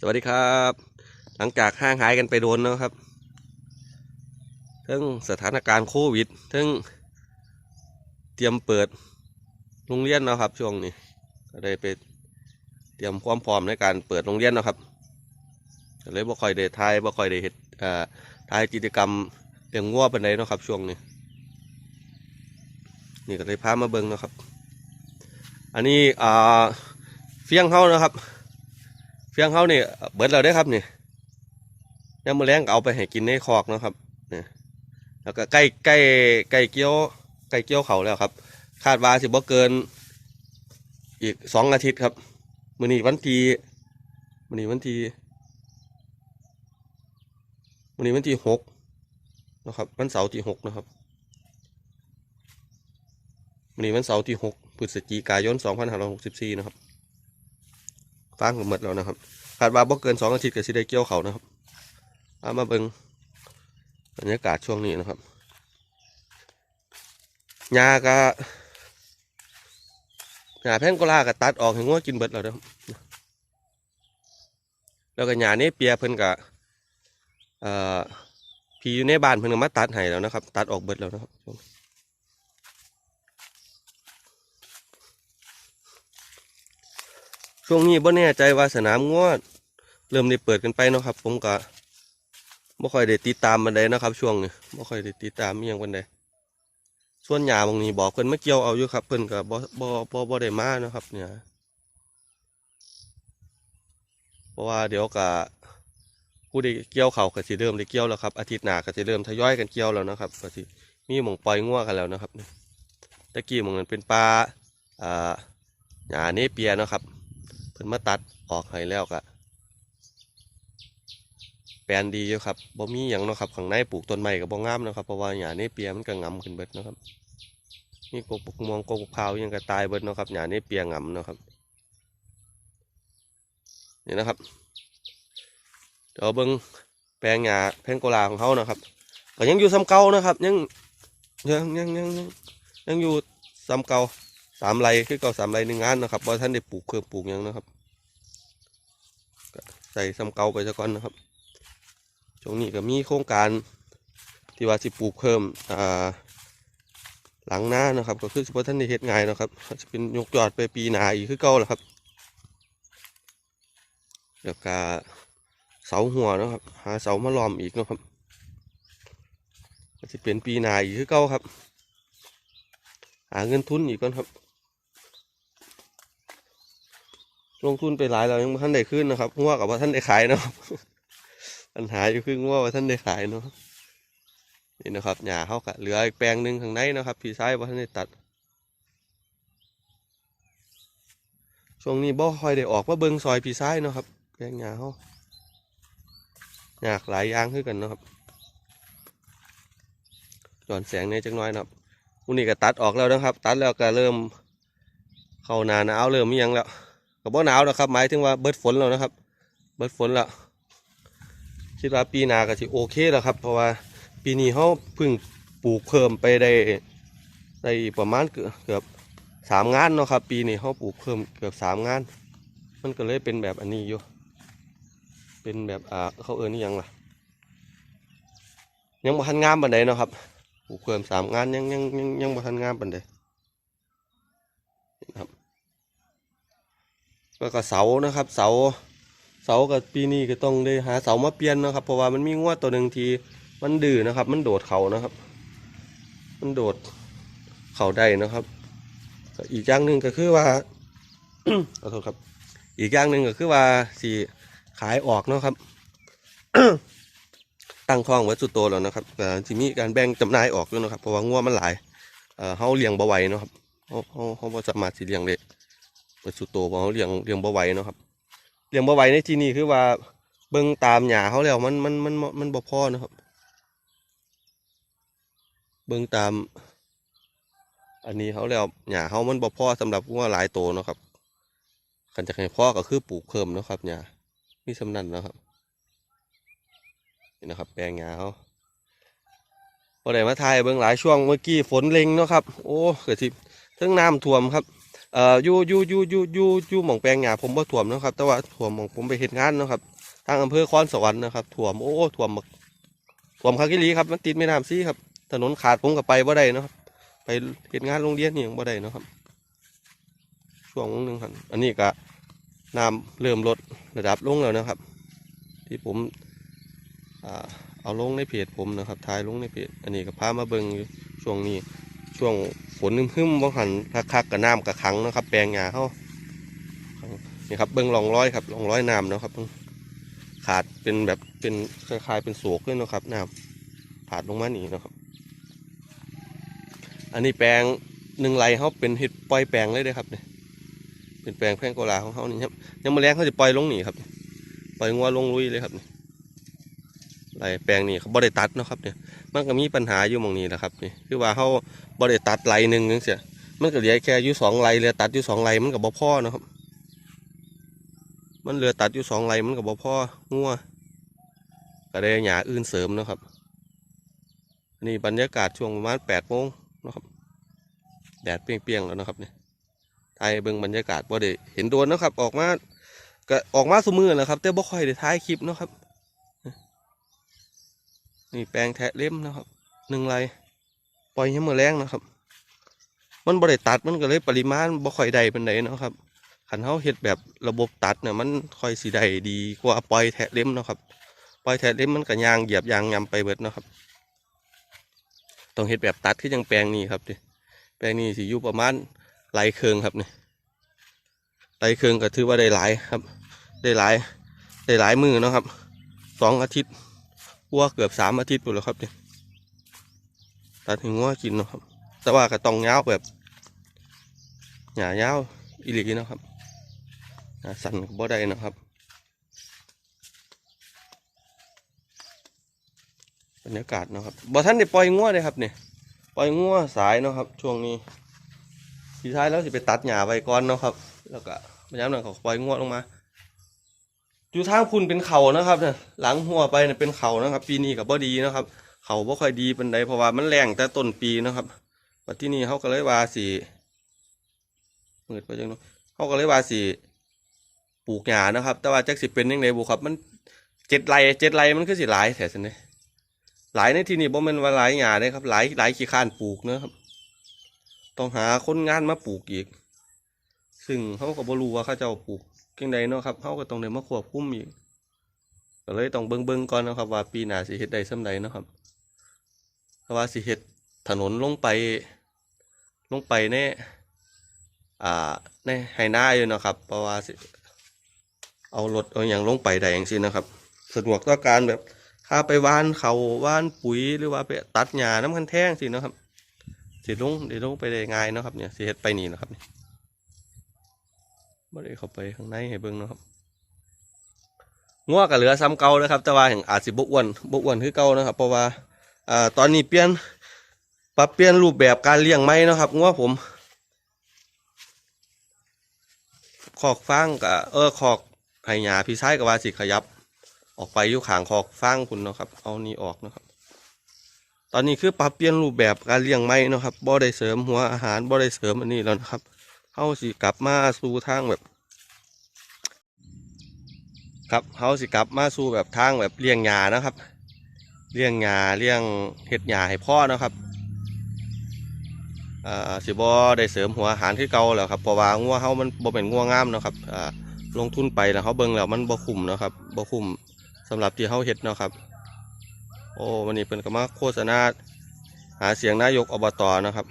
สวัสดีครับ หลังจากห่างหายกันไปโดนนะครับทั้งสถานการณ์โควิดทั้งเตรียมเปิดโรงเรียนนะครับ ช่วงนี้ก็ได้ไปเตรียมความพร้อมในการเปิดโรงเรียนนะครับเลยบ่ค่อยได้ทายบ่ค่อยได้เฮ็ดอ่อทายกิจกรรมเลี้ยงงัวปานใดนะครับ ช่วงนี้ นี่ก็เลยพามาเบิ่งนะครับ อันนี้อ่าเฟียงเฮานะครับ ฟียงเขานี่เบิดเราได้ครับนี่ยามมื้อแรงเอาไปให้กินในคอกนะครับนี่แล้วก็ใกล้ใกล้ใกล้เกี่ยวใกล้เกี่ยวเขาแล้วครับ คาดว่าสิบ่เกิน อีกสองอาทิตย์ครับมื้อนี้วันที่มื้อนี้วันที่มื้อนี้วันที่หกนะครับวันเสาร์ที่หกนะครับมื้อนี้วันเสาร์ที่หกพฤศจิกายนสองพันห้าร้อยหกสิบสี่นะครับ ฟางก็หมดแล้วนะครับคาดว่าบ่เกินสองอาทิตย์ก็สิได้เกี่ยวเขานะครับเอามาเบิ่งบรรยากาศช่วงนี้นะครับหญ้าก็หญ้าแพงโกลาก็ตัดออกให้งัวกินเบิดแล้วนะครับแล้วก็หญ้านี้เปียเพิ่นก็เอ่อพี่อยู่ในบ้านเพิ่นก็มาตัดให้แล้วนะครับ ตัดออกเบิดแล้วนะครับ ช่วงนี้บ่แน่ใจว่าสนามงวด เริ่มได้เปิดกันไปเนาะครับ ผมก็บ่ค่อยได้ติดตามมันใดนะครับ ช่วงนี้บ่ค่อยได้ติดตามมียงวันใดส่วนหญ้าบางนี้บอกเพิ่นมาเกี่ยวเอาอยู่ครับ เพิ่นก็บ่บ่บ่บ่ได้มานะครับ เนี่ยเพราะว่าเดี๋ยวก็ผู้ที่เกี่ยวเขาก็สิเริ่มได้เกี่ยวแล้วครับ อาทิตย์หน้าก็สิเริ่มทยอยกันเกี่ยวแล้วนะครับก็สิมีหม่องปล่อยงัวกันแล้วนะครับตะกี้หม่องนั้นเป็นปลาอ่าหญ้าเนเปียนะครับ เพิ่นมาตัดออกให้แล้วก็แปลนดีอยู่ครับบ่มีหยังเนาะครับข้างในปลูกต้นไม้ก็บ่งามนะครับเพราะว่าหญ้าเนเปียมันก็งํขึ้นเบิดนะครับมีกกปกม่วงกกพาวยังก็ตายเบิดเนาะครับหญ้าเนเปียงํเนาะครับนี่นะครับเดี๋ยวเบิ่งแปลงหญ้าแพงโกลาของเขานะครับก็ยังอยู่ซ้ำเก่านะครับ ยังยังยังยังยังยังอยู่ซ้ำเก่า สามไรคือเก่าสามไรหนึ่งงานนะครับว่าท่านได้ปลูกเครื่องปลูกยังนะครับ ใส่ซ้ำเก่าไปซะก่อนนะครับช่วงนี้ก็มีโครงการที่ว่าสิปลูกเพิ่มอ่าหลังหน้านะครับ ก็คือสิบ่ท่านได้เฮ็ดงายนะครับจะเป็นยกยอดไปปีหน้าอีกคือเก่าแหละครับแล้วก็เสาหัวนะครับ หาเสามาล้อมอีกนะครับจะเป็นปีหน้าอีกคือเก่าครับ หาเงินทุนอีกก่อนครับ ลงทุนไปหลายเรายังท่านได้ขึ้นนะครับงัวกับว่าท่านได้ขายเนาะปัญหาอยู่คืองัวว่าท่านได้ขายเนาะนี่นะครับหญ้าเขากะเหลืออีกแปลงหนึ่งข้างในนะครับ พี่ซ้ายว่าท่านได้ตัด ช่วงนี้บ่คอยได้ออกมาเบิงซอยพี่ซ้ายเนาะครับแปลงหญ้าเขาอยากหลายอย่างขึ้นกันเนาะครับย้อนแสงในจังน้อยนะครับอุนี่ก็ตัดออกแล้วนะครับ ตัดแล้วก็เริ่ม เข้านาหนาวเริ่มมียังแล้ว ก็บ่หนาวนะครับ หมายถึงว่าเบิดฝนแล้วนะครับ เบิดฝนแล้วคิดว่าปีหน้าก็สิโอเคแล้วครับ เพราะว่าปีนี้เขาเพิ่งปลูกเพิ่มไปได้ได้ประมาณเกือบเกือบสามงานเนาะครับ ปีนี้เขาปลูกเพิ่มเกือบสามงาน มันก็เลยเป็นแบบอันนี้อยู่เป็นแบบอ่าเขาเอิ้นนี่ยังล่ะ ยังบ่ทันงามปานใดเนาะครับปลูกเพิ่มสามงานยังยังยังยังบ่ทันงามปานใดนี่นะครับ แล้วก็เสานะครับ เสาเสากับปีนี้ก็ต้องได้หาเสามาเปลี่ยนนะครับ เพราะว่ามันมีงวดตัวหนึ่งทีมันดื้อนะครับ มันโดดเขานะครับ มันโดดเขาได้นะครับ อีกอย่างหนึ่งก็คือว่าขอโทษครับ อีกอย่างหนึ่งก็คือว่าสีขายออกเนาะครับตั้งท้องไว้สุดโตแล้วนะครับก็จะมีการแบ่งจำหน่ายออกด้วยนะครับ เพราะว่างัวมันหลายเอ่อเฮาเลี้ยงบ่ไหวนะครับเฮาเฮาเฮาสามารถสิเลี้ยงได้ เปิดสุดโตบ่เขาเลี้ยงเลี้ยงบ่ไหวเนาะครับเลี้ยงบ่ไหวในที่นี้คือว่าเบิ่งตามหญ้าเขาแล้วมันมันมันมันมันบ่พอนะครับ เบิ่งตาม อันนี้เขาแล้วหญ้าเขามันบ่พอสำหรับว่าหลายโตเนาะครับกันจะให้พ่อก็คือปลูกเพิ่มเนาะครับหญ้ามีสำนันนาะครับนี่นะครับ แปลงหญ้าเขาพอได้มาถ่ายเบิ่งหลายช่วงเมื่อกี้ฝนเล็งเนาะครับ โอ้เกิดสิเทั้งน้ำท่วมครับ เอ่ออยู่อยู่อยู่อยู่อยู่อยู่หม่องแปลงหญ้าผมบ่ท่วมนะครับ แต่ว่าท่วมหม่องผมไปเฮ็ดงานนะครับ ทางอำเภอคอนสวรรค์นะครับท่วมโอ้ท่วมบักท่วมคักอีหลีครับมันติดแม่น้ำซีครับถนนขาดผมก็ไปบ่ได้นะครับ ไปเฮ็ดงานโรงเรียนนี่ยังบ่ได้นะครับ ช่วงนึงครับอันนี้ก็น้ำเริ่มลดระดับลงแล้วนะครับ ที่ผมเอาลงในเพจผมนะครับถ่ายลงในเพจอันนี้ก็พามาเบิ่งช่วงนี้ช่วง ฝนหึมๆบ่หันคักๆกับน้ำกับขังนะครับ แปลงหญ้าเฮานี่ครับเบิ่งรองร้อยครับรองร้อยน้ำนะครับ ขาดเป็นแบบเป็นคล้ายๆเป็นโศกเลยนะครับน้ำขาดลงมาหนีนะครับ อันนี้แปลงหนึ่งไรเขาเป็นเห็ดปล่อยแปลงเลยเด้อครับเนี่ยเป็นแปลงแพงโกลาของเขานี่ครับยังมาแรงเขาจะปล่อยลงหนีครับ ปล่อยงัวลงลุยเลยครับเนี่ย ไรแปลงนี่เขาบ่ได้ตัดเนาะครับเนี่ยมันก็มีปัญหาอยู่มองนี้แหละครับนี่คือว่าเขาบ่ได้ตัดไรหนึ่งนึงเสียมันก็เหลือแค่อยู่สองไรเหลือตัดอยู่สองไรมันก็บ่พอนะครับ มันเหลือตัดอยู่สองไรมันก็บ่พองัวก็ได้หญ้าอื่นเสริมนะครับนี่บรรยากาศช่วงประมาณแปดโมงนะครับแดดเปรี้ยงๆแล้วนะครับเนี่ยถ่ายเบิ่งบรรยากาศบ่ได้เห็นโดนนะครับ ออกมาก็ออกมาสมือแหละครับ แต่บ่ค่อยได้ถ่ายคลิปนะครับ นี่แปลงแทะเล็มนะครับหนึ่งไรปล่อยยังมือแรงนะครับ มันบ่ได้ตัดมันก็เลยปริมาณบ่ค่อยได้ปานใดเนะครับขันเขาเฮ็ดแบบระบบตัดเนี่ยมันค่อยสีได้ดีกว่าปล่อยแทะเล็มนะครับปล่อยแทะเล็มมันก็ยางเหยียบยางยำไปเบิดนะครับต้องเฮ็ดแบบตัดที่ยังแปลงนี้ครับดิแปลงนี้สิอยู่ประมาณไหลายเคืองครับนี่ไหลายเคืองก็ถือว่าได้หลายครับ ได้หลายได้หลายมือนะครับสองอาทิตย์ วัวเกือบสามอาทิตย์หมดแล้วครับนี่ตัดถึงงัวกินนะครับ แต่ว่าก็ต้องยาวแบบหญ้ายาวอีหลีเนาะครับสั่นบ่ได้เนาะครับบรรยากาศเนาะครับบ่ท่านได้ปล่อยงัวเลยครับเนี่ยปล่อยงัวสายเนาะครับ ช่วงนี้ทีท้ายแล้วสิไปตัดหญ้าไว้ก่อนเนาะครับ แล้วก็พยายามนั่นเขาปล่อยงัวลงมา อยู่ทางพุ่นเป็นเขานะครับเนี่ยหลังหัวไปเนี่ยเป็นเขานะครับ ปีนี้กับบ่ดีนะครับ เขาบ่ค่อยดีเป็นใดเพราะว่ามันแรงแต่ต้นปีนะครับปัจที่นี่เขาก็เลยว่าสีมืดไปจังเนาะเขาก็เลยว่าสิปลูกหญ้านะครับ แต่ว่าแจักสิเป็นยังไงบุครับ มันเจ็ดไรเจ็ดไรมันคือสิหลายแถสันเดหลายในที่นี่บ่แม่นว่าหลายหญ้าเลยครับหลายหลายขี้ข้านปลูกเนอะครับต้องหาคนงานมาปลูกอีก ซึ่งเขาก็บ่รู้ว่าเขาเจ้าปลูกเก่งใดเนาะครับเขาก็ต้องได้มาควบคุมอีกก็เลยต้องเบิ่งเบิ่งๆก่อนนะครับ ว่าปีหน้าสิเฮ็ดได้ส่ำใดเนาะครับเพราะว่าสิเฮ็ดถนนลงไป ลงไปในอ่าในไฮนาอยู่นะครับ เพราะว่าสิเอารถเอาอย่างลงไปได้อย่างสินะครับ สะดวกต่อการแบบถ้าไปว่านเขาว่านปุ๋ยหรือว่าไปตัดหญ้าน้ำคันแท่งสินะครับสิลงเดี๋ยวลงไปได้ง่ายนะครับเนี่ยสิเฮ็ดไปนี่นะครับ นี่บ่ได้เข้าไปข้างในให้เบิ่งนาะครับงัวกับเหลือซ้ำเก่านะครับ แต่ว่าแห่งอาจสิบ่อ้วนบ่อ้วนคือเก่านะครับ เพราะว่าอ่าตอนนี้เปลี่ยนปรับเปลี่ยนรูปแบบการเลี้ยงไหมนะครับงัวผมขอกฟางกับเออขอกไหญ้าพี่ชายกับว่าสิขยับ ออกไปอยู่ข้างขอกฟางคุณนะครับ เอานี่ออกนะครับ ตอนนี้คือปรับเปลี่ยนรูปแบบการเลี้ยงไม้นะครับบ่ได้เสริมหัวอาหารบ่ได้เสริมอันนี้แล้วนะครับ เฮาสิกลับมาสู่ทางแบบ ครับเฮาสิกลับมาสู่แบบทางแบบเลี้ยงหญ้านะครับเลี้ยงหญ้าเลี้ยงเห็ดหญ้าให้พ่อเนาะครับอ่าสิบ่ได้เสริมหัวอาหารที่เก่าแล้วครับเพราะว่างัวเฮามันบ่เป็นงัวงามนะครับอ่าลงทุนไปแล้วเขาเบิ่งแล้วมันบ่คุ้มนะครับบ่คุ้มสำหรับที่เฮาเฮ็ดเนาะครับ โอ้วันนี้เพิ่นก็มาโฆษณาหาเสียงนายกอบตนะครับ